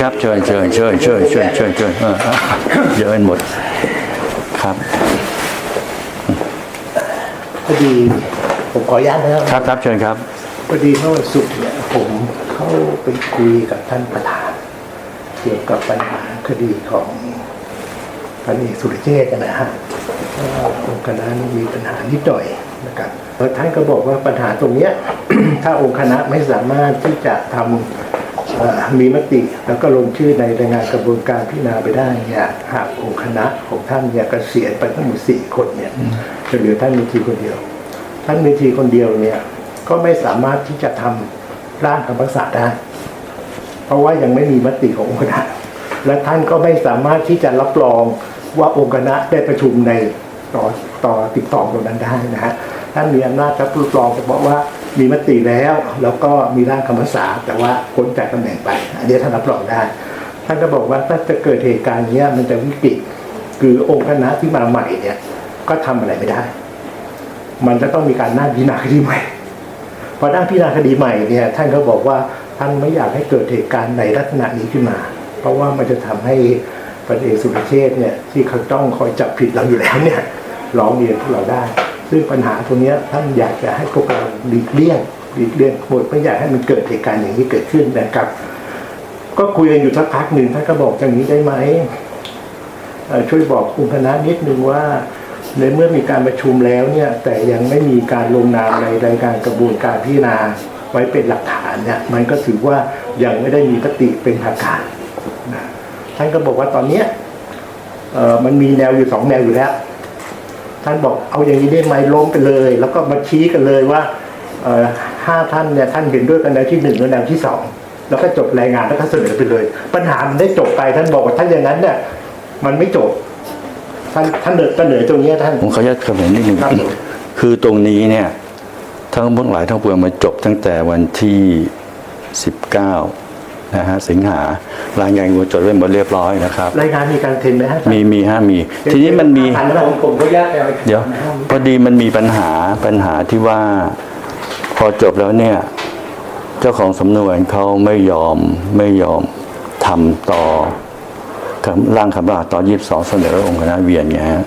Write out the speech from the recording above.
ครับเชิญเชิญเชิญเชิญเชิญเชิญเชิญเออเออเยอะกันหมดครับพอดีผมขออนุญาตนะครับครับครับเชิญครับพอดีเมื่อวันศุกร์เนี่ยผมเข้าไปคุยกับท่านประธาน เกี่ยวกับปัญหาคดีของพันเอกสุรเชษฐ์นะฮะว่าองค์คณะนี่มีปัญหานิดหน่อยนะครับแล้วท่านก็บอกว่าปัญหาตรงเนี้ยถ้าองค์คณะไม่สามารถที่จะทำเอ่อ มีมติแล้วก็ลงชื่อในรายงานกระบวนการพิจารณาไปได้เนี่ยหากองคณะของท่านเนี่ยเกษียณไปทั้งหมดสี่คนเนี่ยจะเหลือท่านมีทีคนเดียว ท่านมีทีคนเดียวเนี่ยก็ไม่สามารถที่จะทำร่างคำพิพากษาได้ เพราะว่ายังไม่มีมติขององค์คณะ และท่านก็ไม่สามารถที่จะรับรองว่าองค์คณะได้ประชุมในต่อต่อติดต่อตรงนั้นได้นะฮะท่านมีอำนาจรับรองเฉพาะว่า มีมติแล้ว แล้วก็มีร่างคำพิพาษาแต่ว่าพ้นจากตำแหน่งไปอันนี้ท่านรับรองได้ ท่านก็บอกว่าถ้าจะเกิดเหตุการณ์นี้มันจะวิกฤตคือองค์คณะที่มาใหม่เนี่ย ก็ทำอะไรไม่ได้ มันจะต้องมีการนั่งพิจารณาคดีใหม่พอนั่งพิจารณาคดีใหม่เนี่ย ท่านก็บอกว่าท่านไม่อยากให้เกิดเหตุการณ์ในลักษณะนี้ขึ้นมา เพราะว่ามันจะทำให้พระเอกสุรเชษเนี่ยที่เขาต้องคอยจับผิดเราอยู่แล้วเนี่ยร้องเรียนพวกเราได้ ซึ่งปัญหาตรงนี้ท่านอยากจะให้พวกเราหลีกเลี่ยงหลีกเลี่ยงหมดไม่อยากให้มันเกิดเหตุการณ์อย่างนี้เกิดขึ้นนะครับ ก็คุยกันอยู่สักพักหนึ่งท่านก็บอกอย่างนี้ได้ไหมช่วยบอกองค์คณะนิดนึงว่าในเมื่อมีการประชุมแล้วเนี่ย แต่ยังไม่มีการลงนามในรายการกระบวนการพิจารณาไว้เป็นหลักฐานเนี่ยมันก็ถือว่ายังไม่ได้มีปฏิเป็นทางการนะท่านก็บอกว่าตอนเนี้ยมันมีแนวอยู่สองแนวอยู่แล้ว ท่านบอกเอาอย่างนี้ได้ไหมล้มไปเลย แล้วก็มาชี้กันเลยว่าเอ่อห้าท่านเนี่ยท่านเห็นด้วยกันแนวที่หนึ่งและแนวที่สองแล้วก็จบรายงานแล้วก็เสนอไปเลย ปัญหามันได้จบไปท่านบอกว่าท่านอย่างนั้นเนี่ยมันไม่จบ ท่านท่านเสนอเสนอตรงเนี้ยท่านผมขออนุญาตคำเห็นนิดหนึ่งครับคือตรงนี้เนี่ย ทั้งหมดหลายทั้งปวงมาจบตั้งแต่วันที่19 นะฮะสิงหารายงานกจดไว้หมดเรียบร้อยนะครับรายงานมีการเทรนไหมฮะมีมีฮะมี ทีนี้มันมีผ่านแล้วผมผมก็ยากแล้วเดี๋ยวพอดีมันมีปัญหาปัญหาที่ว่าพอจบแล้วเนี่ย เจ้าของสำนวนเขาไม่ยอมไม่ยอมทำต่อคำร่างคำราตอนยี่สิบสองเสนอองค์คณะเวียนไงฮะ